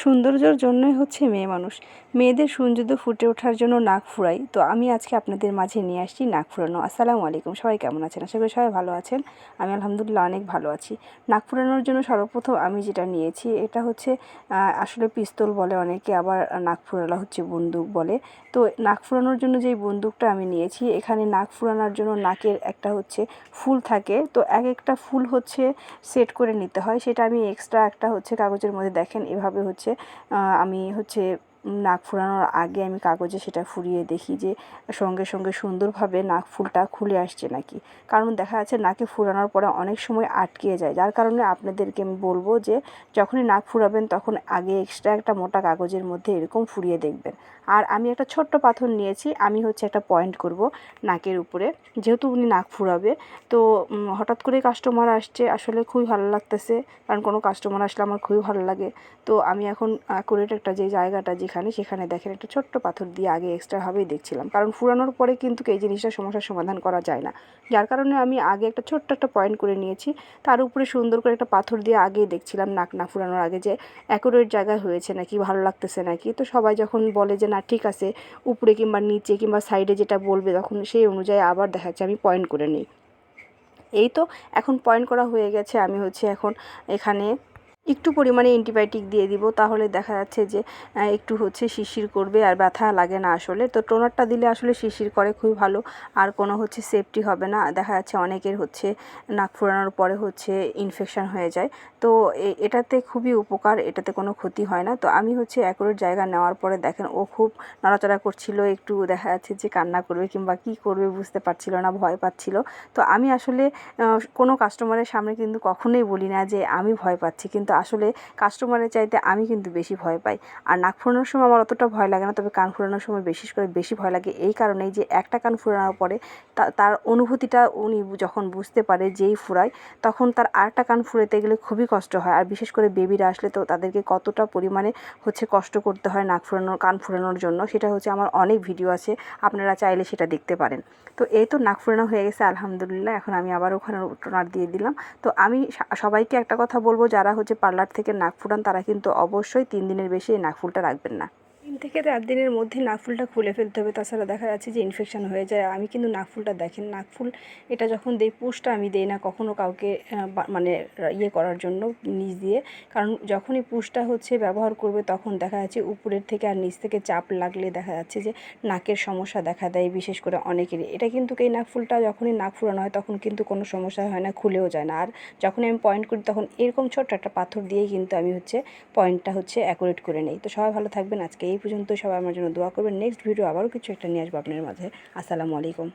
সৌন্দর্যর জন্যই হচ্ছে মেয়ে মানুষ। মেয়েদের সৌন্দর্য ফুটে ওঠার জন্য নাক ফুরাই। তো আমি আজকে আপনাদের মাঝে নিয়ে আসছি নাক ফুরানো। আসসালামু আলাইকুম, সবাই কেমন আছেন? আশা করি সবাই ভালো আছেন। আমি আলহামদুলিল্লাহ অনেক ভালো আছি। নাক ফুরানোর জন্য সর্বপ্রথম আমি যেটা নিয়েছি, এটা হচ্ছে আসলে পিস্তল বলে অনেকে, আবার নাক ফুরালা হচ্ছে বন্দুক বলে। তো নাক ফুরানোর জন্য যেই বন্দুকটা আমি নিয়েছি, এখানে নাক ফুরানোর জন্য নাকের একটা হচ্ছে ফুল থাকে। তো এক একটা ফুল হচ্ছে সেট করে নিতে হয়। সেটা আমি এক্সট্রা একটা হচ্ছে কাগজের মধ্যে দেখেন, এভাবে হচ্ছে আমি হচ্ছে নাক ফুরানোর আগে আমি কাগজে সেটা ফুরিয়ে দেখি যে সঙ্গে সঙ্গে সুন্দরভাবে নাক ফুলটা খুলে আসছে নাকি। কারণ দেখা যাচ্ছে নাকে ফুরানোর পরে অনেক সময় আটকে যায়। যার কারণে আপনাদেরকে আমি বলব যে যখনই নাক ফুরাবেন তখন আগে এক্সট্রা একটা মোটা কাগজের মধ্যে এরকম ফুরিয়ে দেখবেন। আর আমি একটা ছোট্ট পাথর নিয়েছি, আমি হচ্ছে একটা পয়েন্ট করব নাকের উপরে। যেহেতু উনি নাক ফুরাবে, তো হঠাৎ করে কাস্টমার আসছে, আসলে খুবই ভালো লাগতেছে। কারণ কোনো কাস্টমার আসলে আমার খুবই ভালো লাগে। তো আমি এখন অ্যাকুরেট একটা যে জায়গাটা যেখানে, সেখানে দেখেন একটা ছোট্ট পাথর দিয়ে আগে এক্সট্রাভাবেই দেখছিলাম। কারণ ফুরানোর পরে কিন্তু এই জিনিসটা সমস্যার সমাধান করা যায় না। যার কারণে আমি আগে একটা ছোট্ট একটা পয়েন্ট করে নিয়েছি। তার উপরে সুন্দর করে একটা পাথর দিয়ে আগেই দেখছিলাম নাক না ফুরানোর আগে যে অ্যাকুরেট জায়গায় হয়েছে নাকি, ভালো লাগতেছে নাকি। তো সবাই যখন বলে যে, না, ঠিক আছে। উপরে কিংবা নিচে কিংবা সাইডে যেটা বলবে, তখন সেই অনুযায়ী আবার দেখা যাচ্ছে আমি পয়েন্ট করে নিই। এই তো এখন পয়েন্ট করা হয়ে গেছে। আমি হচ্ছে এখন এখানে একটু পরিমাণে অ্যান্টিবায়োটিক দিয়ে দিব, তাহলে দেখা যাচ্ছে যে একটু হচ্ছে শিশির করবে আর ব্যথা লাগে না আসলে। তো টোনারটা দিলে আসলে শিশির করে খুবই ভালো, আর কোনো হচ্ছে সেফটি হবে না। দেখা যাচ্ছে অনেকের হচ্ছে নাক ফুরানোর পরে হচ্ছে ইনফেকশান হয়ে যায়। তো এটাতে খুবই উপকার, এটাতে কোনো ক্ষতি হয় না। তো আমি হচ্ছে অ্যাকুরেট জায়গা নেওয়ার পরে দেখেন, ও খুব নড়াচড়া করছিল, একটু দেখা যাচ্ছে যে কান্না করবে কিংবা কী করবে বুঝতে পারছিল না, ভয় পাচ্ছিল। তো আমি আসলে কোনো কাস্টমারের সামনে কিন্তু কখনোই বলি না যে, আমি ভয় পাচ্ছি। কিন্তু আসলে কাস্টমারের চাইতে আমি কিন্তু বেশি ভয় পাই। আর নাক ফোরানোর সময় আমার অতটা ভয় লাগে না, তবে কান ফোরানোর সময় বিশেষ করে বেশি ভয় লাগে। এই কারণেই যে একটা কান ফোরানোর পরে তার অনুভূতিটা উনি যখন বুঝতে পারে যেই ফুরায়, তখন তার আরেকটা কান ফুরাতে গেলে খুবই কষ্ট হয়। আর বিশেষ করে বেবিরা আসলে তো তাদেরকে কতটা পরিমাণে হচ্ছে কষ্ট করতে হয় নাক ফুরানোর, কান ফুরানোর জন্য, সেটা হচ্ছে আমার অনেক ভিডিও আছে, আপনারা চাইলে সেটা দেখতে পারেন। তো এই তো নাক ফুরানো হয়ে গেছে, আলহামদুলিল্লাহ। এখন আমি আবার ওখানে টোনার দিয়ে দিলাম। তো আমি সবাইকে একটা কথা বলব, যারা হচ্ছে পার্লার থেকে নাক ফুটান, তারা কিন্তু অবশ্যই তিন দিনের বেশি এই নাক ফুলটা রাখবেন না। থেকে চার দিনের মধ্যে নাকফুলটা খুলে ফেলতে হবে। তাছাড়া দেখা যাচ্ছে যে ইনফেকশান হয়ে যায়। আমি কিন্তু নাকফুলটা দেখেন, নাকফুল এটা যখন দেই পুষটা আমি দেই না কখনও কাউকে মানে ইয়ে করার জন্য নিচ দিয়ে। কারণ যখনই পুষটা হচ্ছে ব্যবহার করবে তখন দেখা যাচ্ছে উপরের থেকে আর নিচ থেকে চাপ লাগলে দেখা যাচ্ছে যে নাকের সমস্যা দেখা দেয় বিশেষ করে অনেকেরই। এটা কিন্তু এই নাকফুলটা যখনই নাক ফুরানো হয় তখন কিন্তু কোনো সমস্যা হয় না, খুলেও যায় না। আর যখনই আমি পয়েন্ট করি তখন এরকম ছোট্ট একটা পাথর দিয়েই কিন্তু আমি হচ্ছে পয়েন্টটা হচ্ছে অ্যাকুরেট করে নেই। তো সবাই ভালো থাকবেন। আজকে এই পর্যন্ত সবাই আমার জন্য দোয়া করবেন। নেক্সট ভিডিও আবারও কিছু একটা নিয়ে আসব আপনার মাঝে। আসসালামু আলাইকুম।